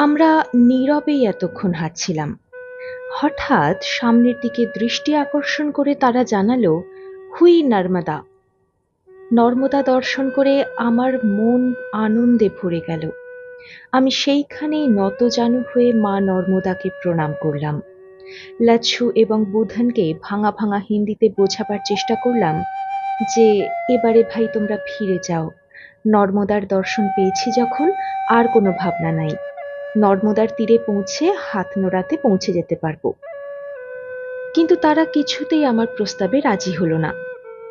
আমরা নীরবেই এতক্ষণ হাঁটছিলাম। হঠাৎ সামনের দিকে দৃষ্টি আকর্ষণ করে তারা জানালো, হুই নর্মদা। নর্মদা দর্শন করে আমার মন আনন্দে ভরে গেল। আমি সেইখানেই নতজানু হয়ে মা নর্মদাকে প্রণাম করলাম। লাচ্ছু এবং বুধনকে ভাঙা ভাঙা হিন্দিতে বোঝাবার চেষ্টা করলাম যে, এবারে ভাই তোমরা ফিরে যাও। নর্মদার দর্শন পেয়েছি যখন, আর কোনো ভাবনা নাই। নর্মদার তীরে পৌঁছে হাত নোড়াতে পৌঁছে যেতে পারব। কিন্তু তারা কিছুতেই আমার প্রস্তাবে রাজি হলো না।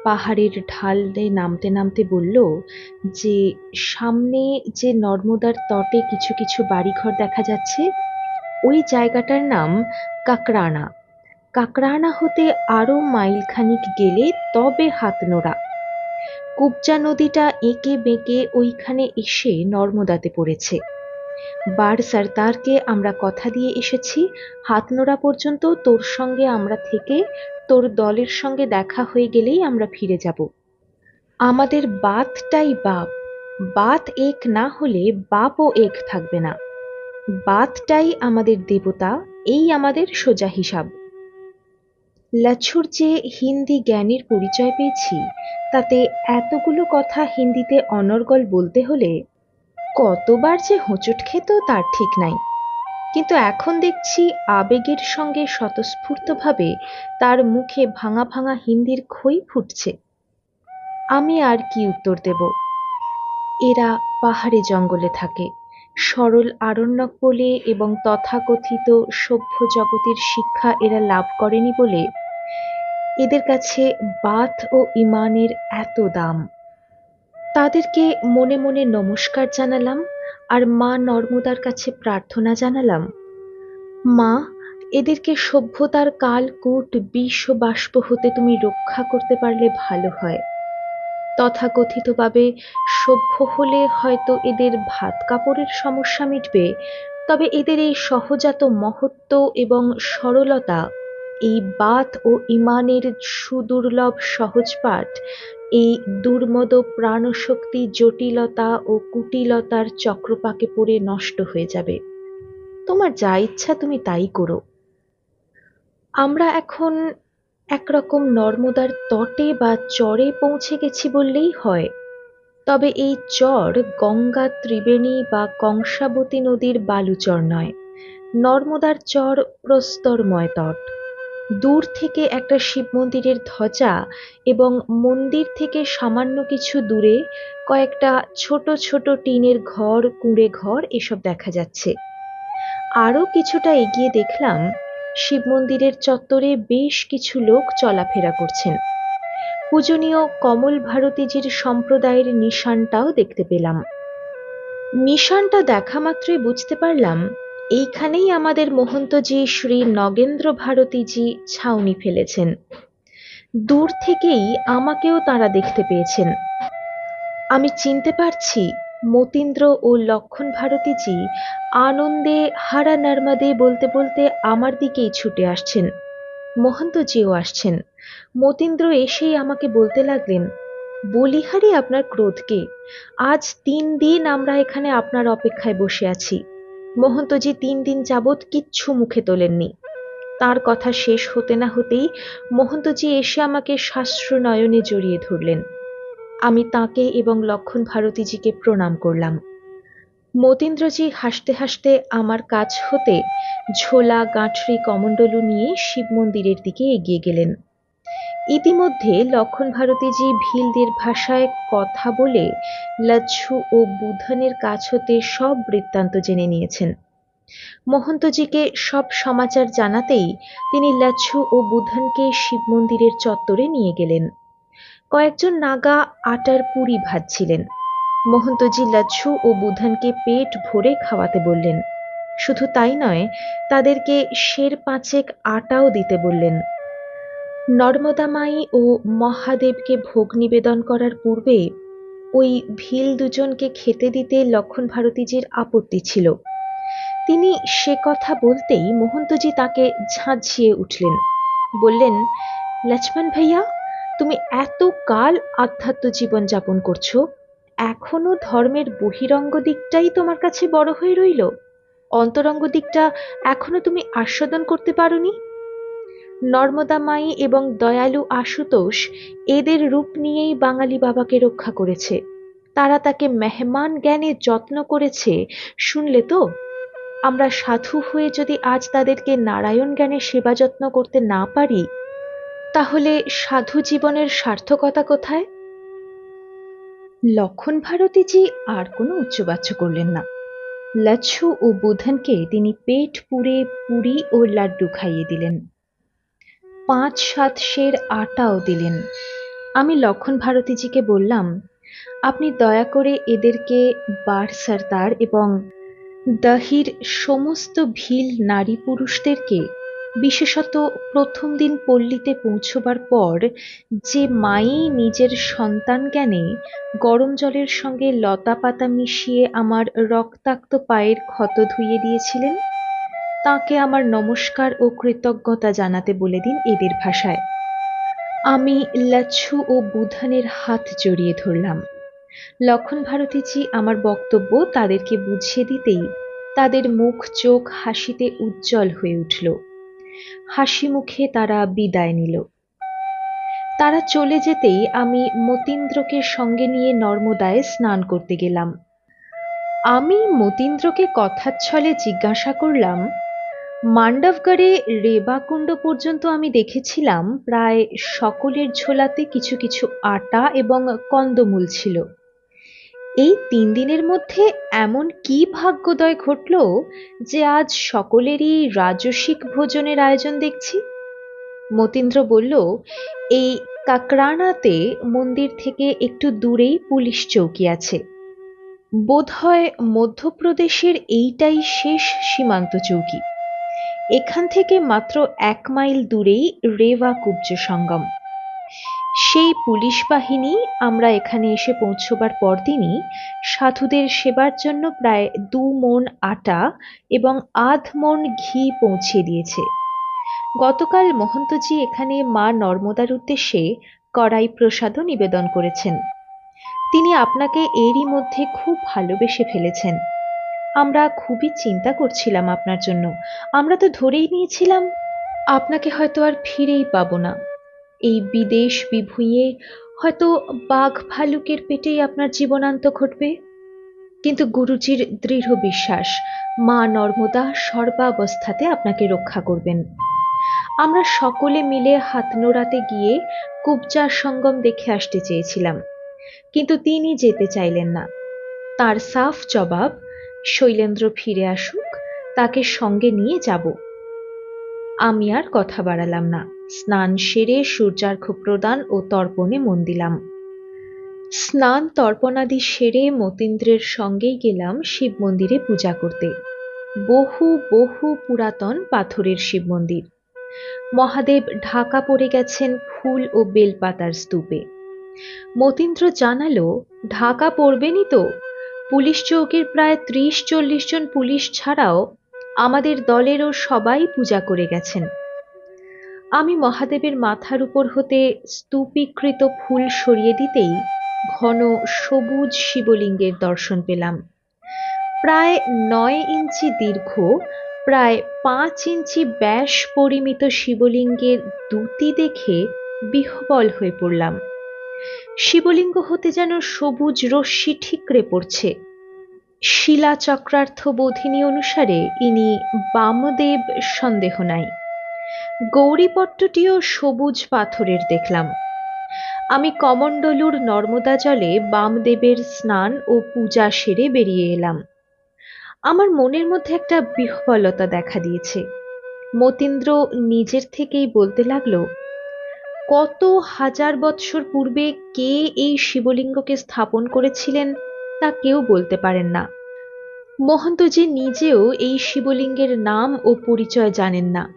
পাহাড়ের ঢালে নামতে নামতে বলল যে, সামনে যে নর্মদার তটে কিছু কিছু বাড়িঘর দেখা যাচ্ছে, ওই জায়গাটার নাম কাকরানা। কাকরানা হতে আরও মাইলখানিক গেলে তবে হাতনোড়া কুবজা নদীটা এঁকে বেঁকে ওইখানে এসে নর্মদাতে পড়েছে। বার সর্দারকে আমরা কথা দিয়ে এসেছি হাতনোড়া পর্যন্ত তোর সঙ্গে আমরা থেকে, তোর দলের সঙ্গে দেখা হয়ে গেলেই আমরা ফিরে যাব। আমাদের বাতটাই বাপ, বাত এক না হলে বাপও এক থাকবে না। বাতটাই আমাদের দেবতা, এই আমাদের সোজা হিসাব। লাচ্ছুর যে হিন্দি জ্ঞানের পরিচয় পেয়েছি, তাতে এতগুলো কথা হিন্দিতে অনর্গল বলতে হলে কতবার যে হোঁচট খেত তার ঠিক নাই। কিন্তু এখন দেখছি আবেগের সঙ্গে স্বতঃস্ফূর্তভাবে তার মুখে ভাঙা ভাঙা হিন্দির খই ফুটছে। আমি আর কি উত্তর দেব? এরা পাহাড়ে জঙ্গলে থাকে। সরল আরণ্যক বলে এবং তথাকথিত সভ্য জগতের শিক্ষা এরা লাভ করেনি বলে এদের কাছে বাথ ও ইমানের এত দাম। তাদেরকে মনে মনে নমস্কার জানালাম আর মা নর্মদার কাছে প্রার্থনা জানালাম। মা, এদেরকে সভ্যতার কালকূট বিষ বাষ্প হতে তুমি রক্ষা করতে পারলে ভালো হয়। তথাকথিতভাবে সভ্য হলে হয়তো এদের ভাত কাপড়ের সমস্যা মিটবে, তবে এদের এই সহজাত মহত্ব এবং সরলতা, এই বাত ও ইমানের সুদুর্লভ সহজ পাঠ এই দুর্মদ প্রাণশক্তি জটিলতা ও কুটিলতার চক্রপাকে পড়ে নষ্ট হয়ে যাবে। তোমার যা ইচ্ছা তুমি তাই করো। আমরা এখন একরকম নর্মদার তটে বা চরে পৌঁছে গেছি বললেই হয়। তবে এই চর গঙ্গা, ত্রিবেণী বা কংসাবতী নদীর বালুচর নয়। নর্মদার চর প্রস্তরময় তট। দূর থেকে একটা শিব মন্দিরের ধ্বজা এবং মন্দির থেকে সামান্য কিছু দূরে কয়েকটা ছোট ছোট টিনের ঘর, কুঁড়ে ঘর এসব দেখা যাচ্ছে। আরও কিছুটা এগিয়ে দেখলাম, শিব মন্দিরের চত্বরে বেশ কিছু লোক চলাফেরা করছেন। পূজনীয় কমল ভারতীজির সম্প্রদায়ের নিশানটাও দেখতে পেলাম। নিশানটা দেখা মাত্রই বুঝতে পারলাম এইখানেই আমাদের মহন্তজি শ্রী নগেন্দ্র ভারতীজি ছাউনি ফেলেছেন। দূর থেকেই আমাকেও তারা দেখতে পেয়েছেন। আমি চিনতে পারছি মতীন্দ্র ও লক্ষণ ভারতীজি আনন্দে হারা নর্মাদে বলতে বলতে আমার দিকেই ছুটে আসছেন। মহন্তজিও আসছেন। মতীন্দ্র এসেই আমাকে বলতে লাগলেন, বলিহারি, আপনার ক্রোধকে। আজ তিন দিন আমরা এখানে আপনার অপেক্ষায় বসে আছি। মহন্তজি তিন দিন যাবৎ কিচ্ছু মুখে তোলেননি। তার কথা শেষ হতে না হতেই মহন্তজি এসে আমাকে শাস্ত্র নয়নে জড়িয়ে ধরলেন। আমি তাকে এবং লক্ষণ ভারতীজিকে প্রণাম করলাম। মতীন্দ্রজি হাসতে হাসতে আমার কাছ হতে ঝোলা, গাঁঠরি, কমণ্ডলু নিয়ে শিব মন্দিরের দিকে এগিয়ে গেলেন। ইতিমধ্যে লক্ষণ ভারতীজি ভিলদের ভাষায় কথা বলে লাচ্ছু ও বুধনের কাছ হতে সব বৃত্তান্ত জেনে নিয়েছেন। মহন্তজিকে সব সমাচার জানাতেই তিনি লাচ্ছু ও বুধনকে শিব মন্দিরের চত্বরে নিয়ে গেলেন। কয়েকজন নাগা আটার পুরি ভাজছিলেন। মহন্তজি লাচ্ছু ও বুধনকে পেট ভরে খাওয়াতে বললেন। শুধু তাই নয়, তাদেরকে শের পাঁচেক আটাও দিতে বললেন। নর্মদামাই ও মহাদেবকে ভোগ নিবেদন করার পূর্বে ওই ভিল দুজনকে খেতে দিতে লক্ষণ ভারতীজির আপত্তি ছিল। তিনি সে কথা বলতেই মোহন্তজি তাকে ঝাঁঝিয়ে উঠলেন। বললেন, লক্ষ্মণ ভাইয়া, তুমি এত কাল আধ্যাত্ম জীবন যাপন করছ, এখনও ধর্মের বহিরঙ্গ দিকটাই তোমার কাছে বড় হয়ে রইল? অন্তরঙ্গ দিকটা এখনও তুমি আস্বাদন করতে পারোনি? নর্মদা মাই এবং দয়ালু আশুতোষ এদের রূপ নিয়েই বাঙালি বাবাকে রক্ষা করেছে। তারা তাকে মেহমান জ্ঞানে যত্ন করেছে। শুনলে তো? আমরা সাধু হয়ে যদি আজ তাদেরকে নারায়ণ জ্ঞানে সেবা যত্ন করতে না পারি, তাহলে সাধু জীবনের সার্থকতা কোথায়? লক্ষণ ভারতীজি আর কোনো উচ্চবাচ্য করলেন না। লচ্ছু ও বুধনকে তিনি পেট পুড়ে পুরি ও লাড্ডু খাইয়ে দিলেন। পাঁচ সাত সের আটাও দিলেন। আমি লক্ষণ ভারতীজিকে বললাম, আপনি দয়া করে এদেরকে বার সর্দার এবং দাহির সমস্ত ভিল নারী পুরুষদেরকে, বিশেষত প্রথম দিন পল্লীতে পৌঁছবার পর, যে মাই নিজের সন্তান জ্ঞানে গরম জলের সঙ্গে লতা পাতা মিশিয়ে আমার রক্তাক্ত পায়ের ক্ষত ধুইয়ে দিয়েছিলেন তাকে আমার নমস্কার ও কৃতজ্ঞতা জানাতে বলে দিন এদের ভাষায়। আমি লাচ্ছু ও বুধানের হাত জড়িয়ে ধরলাম। লক্ষণ ভারতীজি আমার বক্তব্য তাদেরকে বুঝিয়ে দিতেই তাদের মুখ চোখ হাসিতে উজ্জ্বল হয়ে উঠল। হাসি মুখে তারা বিদায় নিল। তারা চলে যেতেই আমি মতীন্দ্রকে সঙ্গে নিয়ে নর্মদায় স্নান করতে গেলাম। আমি মতীন্দ্রকে কথাচ্ছলে জিজ্ঞাসা করলাম মান্ডবগড়ে রেবাকুণ্ড পর্যন্ত আমি দেখেছিলাম, প্রায় সকলের ঝোলাতে কিছু কিছু আটা এবং কন্দমূল ছিল। এই তিন দিনের মধ্যে এমন কি ভাগ্যোদয় ঘটল যে আজ সকলেরই রাজসিক ভোজনের আয়োজন দেখছি? মতীন্দ্র বলল, এই কাকরানাতে মন্দির থেকে একটু দূরেই পুলিশ চৌকি আছে। বোধহয় মধ্যপ্রদেশের এইটাই শেষ সীমান্ত চৌকি। এখান থেকে মাত্র এক মাইল দূরেই রেওয়া কুব্জ সঙ্গম। সেই পুলিশ বাহিনী আমরা এখানে এসে পৌঁছবার পরদিনই সাধুদের সেবার জন্য প্রায় দু মন আটা এবং আধ মন ঘি পৌঁছে দিয়েছে। গতকাল মহন্তজি এখানে মা নর্মদার উদ্দেশ্যে কড়াই প্রসাদও নিবেদন করেছেন। তিনি আপনাকে এরই মধ্যে খুব ভালোবেসে ফেলেছেন। আমরা খুবই চিন্তা করছিলাম আপনার জন্য। আমরা তো ধরেই নিয়েছিলাম। আপনাকে হয়তো আর ফিরেই পাবো না। এই বিদেশ বিভুঁইয়ে হয়তো বাঘ ভালুকের পেটেই আপনার জীবনান্ত ঘটবে। কিন্তু গুরুজির দৃঢ় বিশ্বাস, মা নর্মদা সর্বাবস্থাতে আপনাকে রক্ষা করবেন। আমরা সকলে মিলে হাত নোড়াতে গিয়ে কুবচার সঙ্গম দেখে আসতে চেয়েছিলাম। কিন্তু তিনি যেতে চাইলেন না। তার সাফ জবাব শৈলেন্দ্র ফিরে আসুক, তাকে সঙ্গে নিয়ে যাব। আমি আর কথা বাড়ালাম না। স্নান সেরে সূর্যার্ঘ প্রদান ও তর্পণে মন দিলাম। স্নান তর্পণাদি সেরে মতীন্দ্রের সঙ্গেই গেলাম শিব মন্দিরে পূজা করতে। বহু বহু পুরাতন পাথরের শিব মন্দির। মহাদেব ঢাকা পড়ে গেছেন ফুল ও বেলপাতার স্তূপে। মতীন্দ্র জানালো, ঢাকা পড়বেনই তো? পুলিশ চৌকির প্রায় ত্রিশ চল্লিশ জন পুলিশ ছাড়াও আমাদের দলেরও সবাই পূজা করে গেছেন। আমি মহাদেবের মাথার উপর হতে স্তূপীকৃত ফুল সরিয়ে দিতেই ঘন সবুজ শিবলিঙ্গের দর্শন পেলাম। প্রায় নয় ইঞ্চি দীর্ঘ, প্রায় পাঁচ ইঞ্চি ব্যাস পরিমিত শিবলিঙ্গের দুটি দেখে বিহবল হয়ে পড়লাম। শিবলিঙ্গ হতে যেন সবুজ রশ্মি ঠিকরে পড়ছে। শিলা চক্রার্থ বোধিনী অনুসারে ইনি বামদেব সন্দেহ নাই। গৌরীপট্টটিও সবুজ পাথরের দেখলাম। আমি কমণ্ডলুর নর্মদা জলে বামদেবের স্নান ও পূজা সেরে বেরিয়ে এলাম। আমার মনের মধ্যে একটা বিহ্বলতা দেখা দিয়েছে। মতীন্দ্র নিজের থেকেই বলতে লাগল কত হাজার বৎসর পূর্বে কে এই শিবলিঙ্গকে স্থাপন করেছিলেন তা কেউ বলতে পারেন না। মহন্তজি নিজেও এই শিবলিঙ্গের নাম ও পরিচয় জানেন না।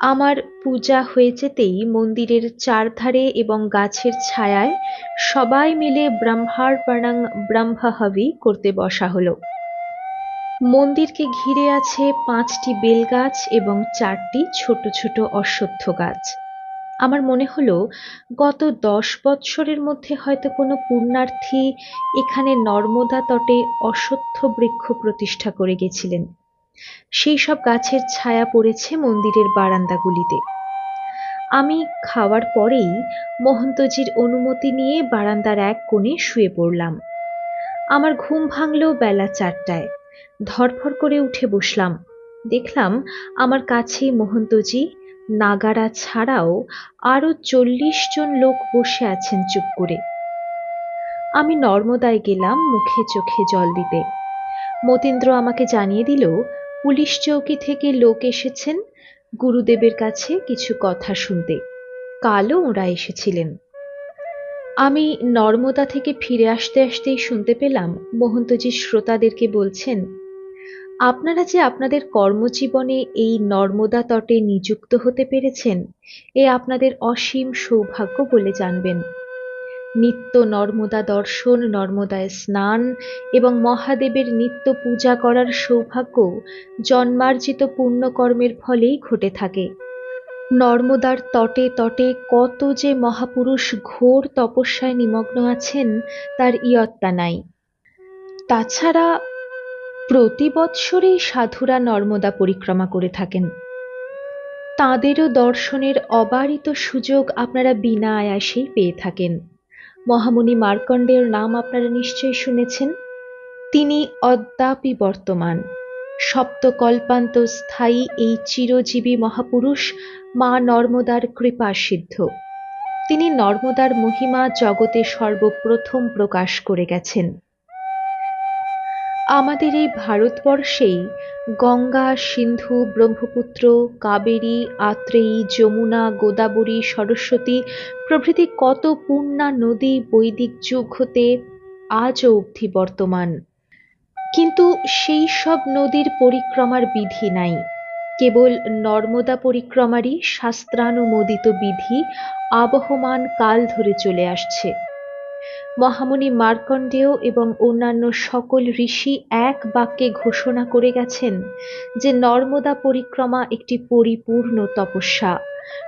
আমার পূজা হয়ে যেতেই মন্দিরের চারধারে এবং গাছের ছায়ায় সবাই মিলে ব্রহ্মার্পণাং ব্রহ্মহবি করতে বসা হলো। মন্দিরকে ঘিরে আছে পাঁচটি বেলগাছ এবং চারটি ছোট ছোট অশ্বত্থ গাছ। আমার মনে হলো, গত দশ বৎসরের মধ্যে হয়তো কোনো পুণ্যার্থী এখানে নর্মদা তটে অশ্বত্থ বৃক্ষ প্রতিষ্ঠা করে গেছিলেন। সেই সব গাছের ছায়া পড়েছে মন্দিরের বারান্দাগুলিতে। আমি খাওয়ার পরেই মহন্তজির অনুমতি নিয়ে বারান্দার এক কোণে শুয়ে পড়লাম। আমার ঘুম ভাঙল বেলা চারটায়। ধরফর করে উঠে বসলাম। দেখলাম আমার কাছেই মহন্তজি নাগারা ছাড়াও আরও চল্লিশ জন লোক বসে আছেন চুপ করে। আমি নর্মদায় গেলাম মুখে চোখে জল দিতে। মতীন্দ্র আমাকে জানিয়ে দিল, পুলিশ চৌকি থেকে লোক এসেছেন, গুরুদেবের কাছে কিছু কথা শুনতে। কালও ওরা এসেছিলেন। আমি নর্মদা থেকে ফিরে আসতে আসতেই শুনতে পেলাম মহন্তজি শ্রোতাদেরকে বলছেন আপনারা যে আপনাদের কর্মজীবনে এই নর্মদা তটে নিযুক্ত হতে পেরেছেন, এ আপনাদের অসীম সৌভাগ্য বলে জানবেন। নিত্য নর্মদা দর্শন, নর্মদায় স্নান এবং মহাদেবের নিত্য পূজা করার সৌভাগ্য জন্মার্জিত পুণ্যকর্মের ফলেই ঘটে থাকে। নর্মদার তটে তটে কত যে মহাপুরুষ ঘোর তপস্যায় নিমগ্ন আছেন, তার ইয়ত্তা নাই। তাছাড়া প্রতি বৎসরেই সাধুরা নর্মদা পরিক্রমা করে থাকেন। তাঁদেরও দর্শনের অবারিত সুযোগ আপনারা বিনা আয়াসেই পেয়ে থাকেন। মহামুনি মার্কণ্ডের নাম আপনারা নিশ্চয়ই শুনেছেন। তিনি অদ্যাপি বর্তমান। সপ্তকল্পান্ত স্থায়ী এই চিরজীবী মহাপুরুষ মা নর্মদার কৃপা সিদ্ধ তিনি নর্মদার মহিমা জগতে সর্বপ্রথম প্রকাশ করে গেছেন। আমাদের এই ভারতবর্ষেই গঙ্গা, সিন্ধু, ব্রহ্মপুত্র, কাবেরী, আত্রেয়ী, যমুনা, গোদাবরী, সরস্বতী প্রভৃতি কত পূর্ণা নদী বৈদিক যুগ হতে আজও অবধি বর্তমান। কিন্তু সেই সব নদীর পরিক্রমার বিধি নাই। কেবল নর্মদা পরিক্রমারই শাস্ত্রানুমোদিত বিধি আবহমান কাল ধরে চলে আসছে। মহামুনি মার্কণ্ডেয় এবং অন্যান্য সকল ঋষি এক বাক্যে ঘোষণা করে গেছেন যে নর্মদা পরিক্রমা একটি পরিপূর্ণ তপস্যা।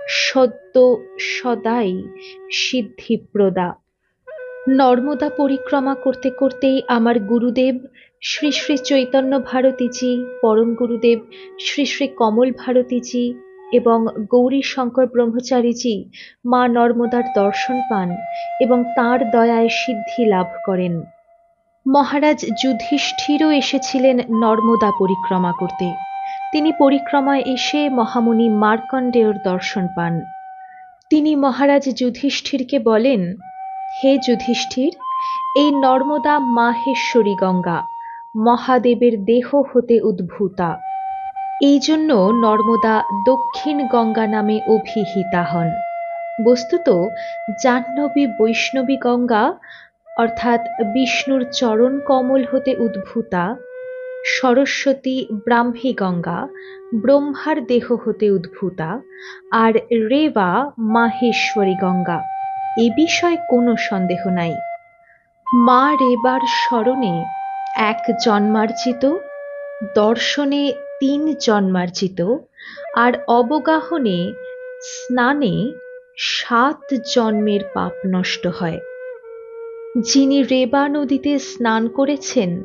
সদ্য সদাই সিদ্ধিপ্রদা। নর্মদা পরিক্রমা করতে করতেই আমার গুরুদেব শ্রী শ্রী চৈতন্য ভারতীজি, পরম গুরুদেব শ্রী শ্রী কমল ভারতীজি এবং গৌরী শঙ্কর ব্রহ্মচারীজি মা নর্মদার দর্শন পান এবং তাঁর দয়ায় সিদ্ধি লাভ করেন। মহারাজ যুধিষ্ঠিরও এসেছিলেন নর্মদা পরিক্রমা করতে। তিনি পরিক্রমায় এসে মহামুনি মার্কণ্ডেয়র দর্শন পান। তিনি মহারাজ যুধিষ্ঠিরকে বলেন, হে যুধিষ্ঠির, এই নর্মদা মাহেশ্বরী গঙ্গা মহাদেবের দেহ হতে উদ্ভূতা। এই জন্য নর্মদা দক্ষিণ গঙ্গা নামে অভিহিতা হন। বস্তুত জাহ্নবী বৈষ্ণবী গঙ্গা, অর্থাৎ বিষ্ণুর চরণ কমল হতে উদ্ভূতা, সরস্বতী ব্রাহ্মী গঙ্গা, ব্রহ্মার দেহ হতে উদ্ভূতা, আর রেবা মাহেশ্বরী গঙ্গা। এ বিষয়ে কোনো সন্দেহ নাই। মা রেবার স্মরণে এক জন্মার্জিত, দর্শনে তিন জন্মার্জিত আর অবগাহনে স্নানে সাত জন্মের পাপ নষ্ট হয়। যিনি রেবা নদীতে স্নান করেছেন,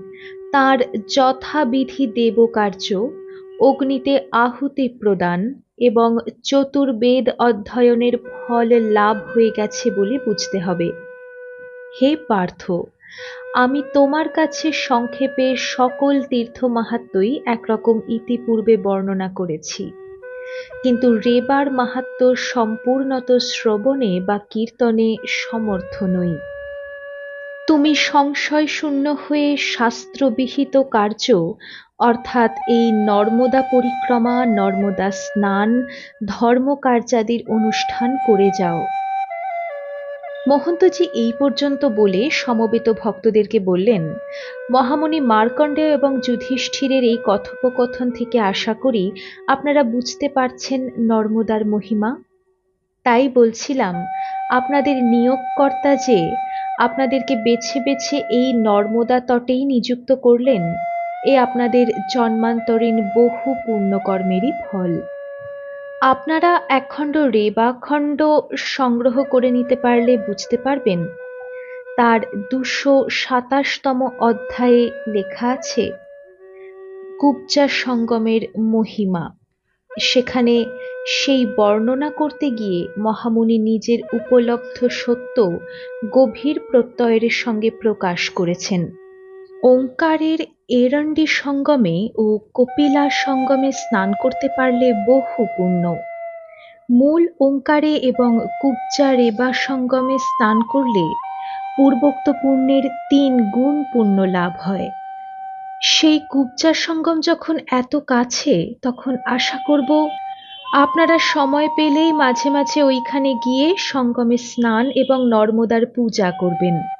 তার যথাবিধি দেবকার্য অগ্নিতে আহুতি প্রদান এবং চতুর্বেদ অধ্যয়নের ফল লাভ হয়ে গেছে বলে বুঝতে হবে। হে পার্থ আমি তোমার কাছে সংক্ষেপে সকল তীর্থ মাহাত্মই একরকম ইতিপূর্বে বর্ণনা করেছি। কিন্তু রেবার মাহাত্ম সম্পূর্ণত শ্রবণে বা কীর্তনে সমর্থ নই। তুমি সংশয় শূন্য হয়ে শাস্ত্রবিহিত কার্য, অর্থাৎ এই নর্মদা পরিক্রমা, নর্মদা স্নান, ধর্মকার্যাদির অনুষ্ঠান করে যাও। মহন্তজি এই পর্যন্ত বলে সমবেত ভক্তদেরকে বললেন, মহামণি মার্কণ্ডেয় এবং যুধিষ্ঠিরের এই কথোপকথন থেকে আশা করি আপনারা বুঝতে পারছেন নর্মদার মহিমা। তাই বলছিলাম, আপনাদের নিয়োগকর্তা যে আপনাদেরকে বেছে বেছে এই নর্মদা তটেই নিযুক্ত করলেন, এ আপনাদের জন্মান্তরীণ বহু পুণ্যকর্মেরই ফল। আপনারা একখণ্ড রেবাখণ্ড সংগ্রহ করে নিতে পারলে বুঝতে পারবেন। তার দুশো সাতাশতম অধ্যায়ে লেখা আছে কুবজা সঙ্গমের মহিমা। সেখানে সেই বর্ণনা করতে গিয়ে মহামুনি নিজের উপলব্ধ সত্য গভীর প্রত্যয়ের সঙ্গে প্রকাশ করেছেন। ওঙ্কারের এরণ্ডি সঙ্গমে ও কপিলা সঙ্গমে স্নান করতে পারলে বহু পুণ্য। মূল ওঙ্কারে এবং কুবজা রেবা সঙ্গমে স্নান করলে পূর্বোক্ত পুণ্যের তিন গুণ পুণ্য লাভ হয়। সেই কুবজা সঙ্গম যখন এত কাছে, তখন আশা করব আপনারা সময় পেলেই মাঝে মাঝে ওইখানে গিয়ে সঙ্গমে স্নান এবং নর্মদার পূজা করবেন।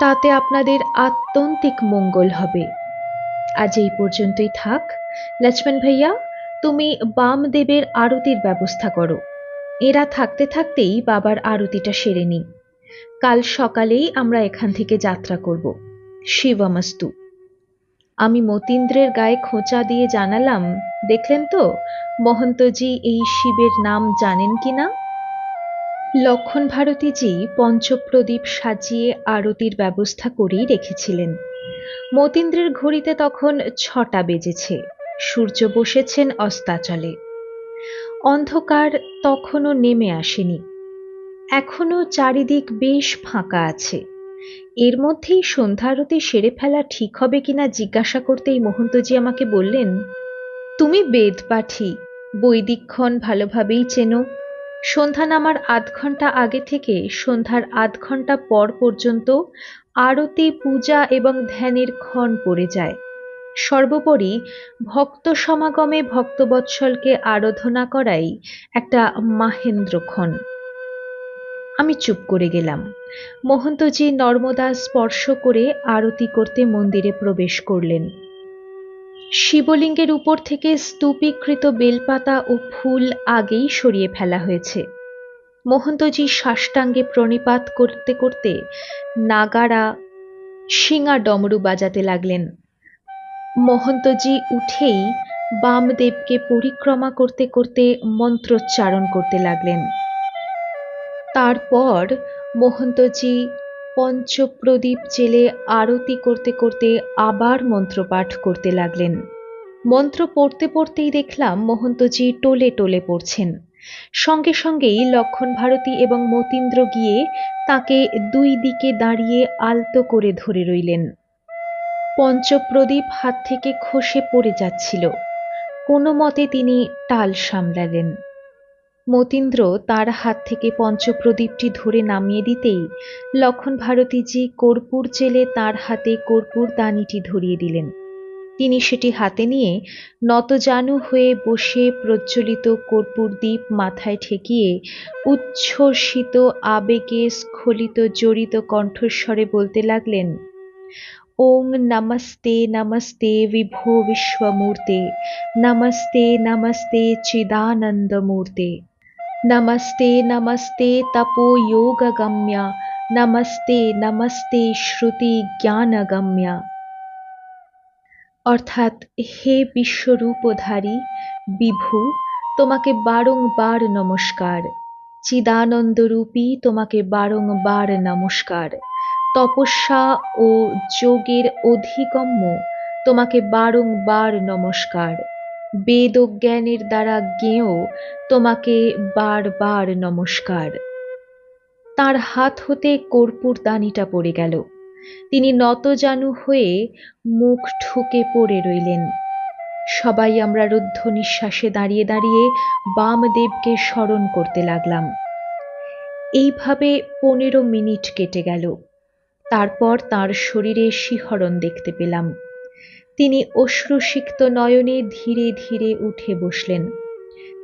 তাতে আপনাদের আত্যন্তিক মঙ্গল হবে। আজ এই পর্যন্তই থাক। লক্ষ্মণ ভাইয়া, তুমি বামদেবের আরতির ব্যবস্থা করো। এরা থাকতে থাকতেই বাবার আরতিটা সেরে নিই। কাল সকালেই আমরা এখান থেকে যাত্রা করব। শিবমস্তু। আমি মতীন্দ্রের গায়ে খোঁচা দিয়ে জানালাম, দেখলেন তো? মহন্তজি এই শিবের নাম জানেন কি না? লক্ষণ ভারতীজি পঞ্চপ্রদীপ সাজিয়ে আরতির ব্যবস্থা করেই রেখেছিলেন। মতীন্দ্রের ঘড়িতে তখন ছটা বেজেছে। সূর্য বসেছেন অস্তাচলে। অন্ধকার তখনও নেমে আসেনি। এখনও চারিদিক বেশ ফাঁকা আছে। এর মধ্যেই সন্ধ্যারতি সেরে ফেলা ঠিক হবে কিনা জিজ্ঞাসা করতেই মহন্তজি আমাকে বললেন, তুমি বেদ পাঠি, বৈদিকক্ষণ ভালোভাবেই চেনো। সন্ধ্যা নামার আধ ঘণ্টা আগে থেকে সন্ধ্যার আধ ঘণ্টা পর পর্যন্ত আরতি, পূজা এবং ধ্যানের ক্ষণ পড়ে যায়। সর্বোপরি ভক্ত সমাগমে ভক্তবৎসলকে আরাধনা করাই একটা মাহেন্দ্রক্ষণ আমি চুপ করে গেলাম। মহন্তজি নর্মদা স্পর্শ করে আরতি করতে মন্দিরে প্রবেশ করলেন। শিবলিঙ্গের উপর থেকে স্তূপীকৃত বেলপাতা ও ফুল আগেই সরিয়ে ফেলা হয়েছে। মহন্তজি সাষ্টাঙ্গে প্রণিপাত করতে করতে নাগারা শিঙা ডমরু বাজাতে লাগলেন। মহন্তজি উঠেই বামদেবকে পরিক্রমা করতে করতে মন্ত্রোচ্চারণ করতে লাগলেন। তারপর মহন্তজি পঞ্চপ্রদীপ জেলে আরতি করতে করতে আবার মন্ত্রপাঠ করতে লাগলেন। মন্ত্র পড়তে পড়তেই দেখলাম মহন্তজি টোলে টোলে পড়ছেন। সঙ্গে সঙ্গেই লক্ষণ ভারতী এবং মতীন্দ্র গিয়ে তাকে দুই দিকে দাঁড়িয়ে আলতো করে ধরে রইলেন। পঞ্চপ্রদীপ হাত থেকে খসে পড়ে যাচ্ছিল। কোনো মতে তিনি টাল সামলালেন। মতীন্দ্র তার হাত থেকে পঞ্চপ্রদীপটি ধরে নামিয়ে দিতেই লক্ষণ ভারতীজি কর্পূর জেলে তার হাতে কর্পূর দানিটি ধরিয়ে দিলেন। তিনি সেটি হাতে নিয়ে নতজানু হয়ে বসে প্রজ্বলিত কর্পূর দ্বীপ মাথায় ঠেকিয়ে উচ্ছ্বসিত আবেগে স্খলিত জড়িত কণ্ঠস্বরে বলতে লাগলেন ওং নমস্তে নমস্তে বিভো বিশ্বমূর্তে, নমস্তে নমস্তে চিদানন্দমূর্তে। নমস্তে তপো যোগগম্যা নমস্তে নমস্তে শ্রুতি জ্ঞানগম্যা অর্থাৎ হে বিশ্বরূপধারী বিভু, তোমাকে বারংবার নমস্কার। চিদানন্দরূপী, তোমাকে বারংবার নমস্কার। তপস্যা ও যোগের অধিগম্য, তোমাকে বারংবার নমস্কার। বেদ ও জ্ঞানের দ্বারা জ্ঞেয় তোমাকে বারবার নমস্কার। তার হাত হতে কর্পূর দানিটা পড়ে গেল। তিনি নতজানু হয়ে মুখ ঠুকে পড়ে রইলেন। সবাই আমরা রুদ্ধ নিঃশ্বাসে দাঁড়িয়ে দাঁড়িয়ে বামদেবকে স্মরণ করতে লাগলাম। এইভাবে পনেরো মিনিট কেটে গেল। তারপর তার শরীরে শিহরণ দেখতে পেলাম। তিনি অশ্রুসিক্ত নয়নে ধীরে ধীরে উঠে বসলেন।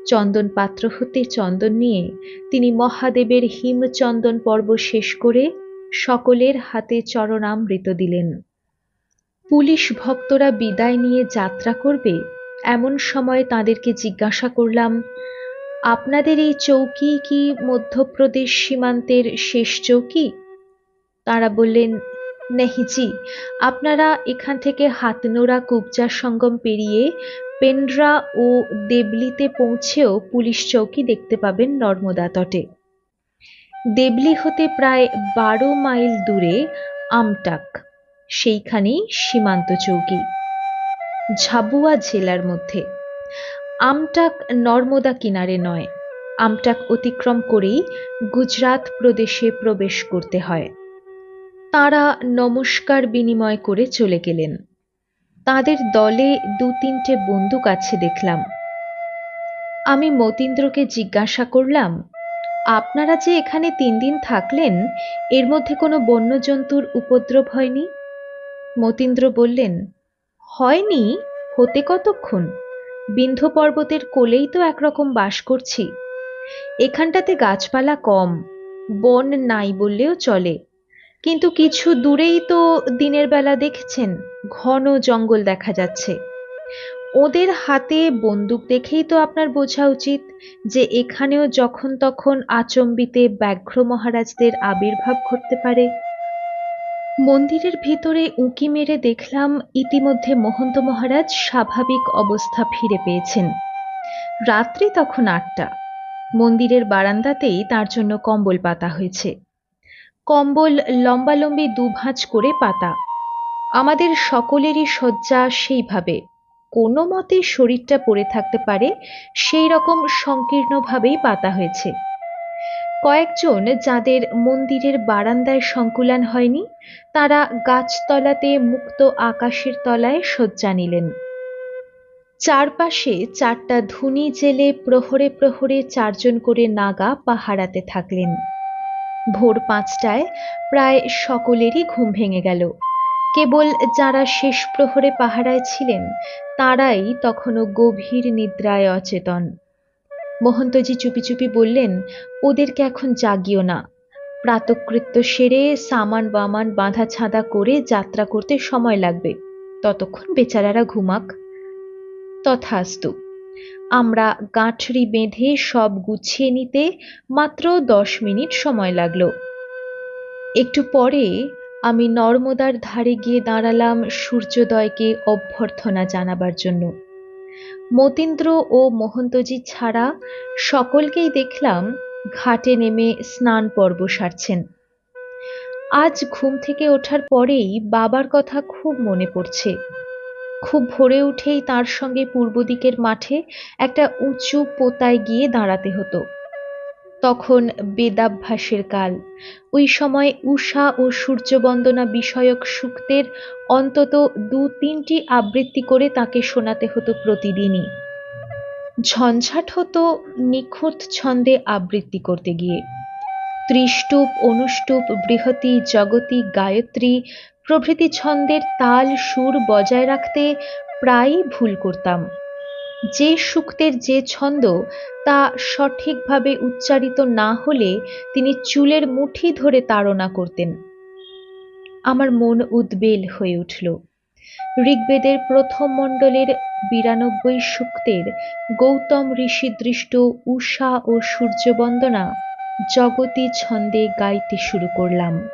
চন্দন পাত্র হতে চন্দন নিয়ে তিনি মহাদেবের হিমচন্দন পর্ব শেষ করে সকলের হাতে চরণামৃত দিলেন। পুলিশ ভক্তরা বিদায় নিয়ে যাত্রা করবে, এমন সময় তাদেরকে জিজ্ঞাসা করলাম, আপনাদের এই চৌকি কি মধ্যপ্রদেশ সীমান্তের শেষ চৌকি? তারা বললেন নেহি জি। আপনারা এখান থেকে হাতনোড়া কুবজা সঙ্গম পেরিয়ে পেন্ড্রা ও দেবলিতে পৌঁছেও পুলিশ চৌকি দেখতে পাবেন নর্মদা তটে। দেবলি হতে প্রায় বারো মাইল দূরে আমটাক, সেইখানেই সীমান্ত চৌকি, ঝাবুয়া জেলার মধ্যে। আমটাক নর্মদা কিনারে নয়, আমটাক অতিক্রম করেই গুজরাট প্রদেশে প্রবেশ করতে হয়। তারা নমস্কার বিনিময় করে চলে গেলেন। তাদের দলে দু তিনটে বন্দুক আছে দেখলাম। আমি মতীন্দ্রকে জিজ্ঞাসা করলাম, আপনারা যে এখানে তিন দিন থাকলেন, এর মধ্যে কোনো বন্যজন্তুর উপদ্রব হয়নি? মতীন্দ্র বললেন, হয়নি, হতে কতক্ষণ? বিন্ধ্য পর্বতের কোলেই তো একরকম বাস করছি। এখানটাতে গাছপালা কম, বন নাই বললেও চলে। কিন্তু কিছু দূরেই তো দিনের বেলা দেখছেন, ঘন জঙ্গল দেখা যাচ্ছে। ওদের হাতে বন্দুক দেখেই তো আপনার বোঝা উচিত যে এখানেও যখন তখন আচম্বিতে ব্যাঘ্র মহারাজদের আবির্ভাব ঘটতে পারে। মন্দিরের ভিতরে উঁকি মেরে দেখলাম ইতিমধ্যে মহন্ত মহারাজ স্বাভাবিক অবস্থা ফিরে পেয়েছেন। রাত্রি তখন আটটা। মন্দিরের বারান্দাতেই তার জন্য কম্বল পাতা হয়েছে। কম্বল লম্বালম্বি দুভাঁজ করে পাতা। আমাদের সকলেরই শয্যা সেইভাবে। কোনো মতে শরীরটা পড়ে থাকতে পারে, সেই রকম সংকীর্ণভাবেই পাতা হয়েছে। কয়েকজন যাদের মন্দিরের বারান্দায় সংকুলান হয়নি, তারা গাছতলাতে মুক্ত আকাশের তলায় শয্যা নিলেন। চারপাশে চারটা ধুনি জেলে প্রহরে প্রহরে চারজন করে নাগা পাহারাতে থাকলেন। ভোর পাঁচটায় প্রায় সকলেরই ঘুম ভেঙে গেল। কেবল যারা শেষ প্রহরে পাহারায় ছিলেন, তারাই তখনও গভীর নিদ্রায় অচেতন। মহন্তজি চুপি চুপি বললেন, ওদেরকে এখন জাগিও না। প্রাতকৃত্য সেরে সামান বামান বাঁধা ছাঁদা করে যাত্রা করতে সময় লাগবে। ততক্ষণ বেচারারা ঘুমাক। তথাস্তু আমরা গাঁঠরি বেঁধে সব গুছিয়ে নিতে মাত্র দশ মিনিট সময় লাগল। একটু পরে আমি নর্মদার ধারে গিয়ে দাঁড়ালাম সূর্যোদয়কে অভ্যর্থনা জানাবার জন্য। মতীন্দ্র ও মোহন্তজি ছাড়া সকলকেই দেখলাম ঘাটে নেমে স্নান পর্ব সারছেন। আজ ঘুম থেকে ওঠার পরেই বাবার কথা খুব মনে পড়ছে। খুব ভোরে উঠেই তার সঙ্গে পূর্ব দিকের মাঠে একটা উঁচু পোতায় গিয়ে দাঁড়াতে হতো। তখন বেদাভ্যাসের কাল। ওই সময় উষা ও সূর্যবন্দনা বিষয়ক সূক্তের অন্তত দু তিনটি আবৃত্তি করে তাকে শোনাতে হতো প্রতিদিনই। ঝঞ্ঝাট হতো নিখুঁত ছন্দে আবৃত্তি করতে গিয়ে। ত্রিষ্টুপ, অনুষ্টুপ, বৃহতি, জগতি, গায়ত্রী প্রভৃতি ছন্দের তাল সুর বজায় রাখতে প্রায়ই ভুল করতাম। যে সূক্তের যে ছন্দ, তা সঠিকভাবে উচ্চারিত না হলে তিনি চুলের মুঠি ধরে তাড়না করতেন। আমার মন উদ্বেল হয়ে উঠল। ঋগ্বেদের প্রথম মণ্ডলের বিরানব্বই সূক্তের গৌতম ঋষি দৃষ্ট উষা ও সূর্যবন্দনা জগতী ছন্দে গাইতে শুরু করলাম।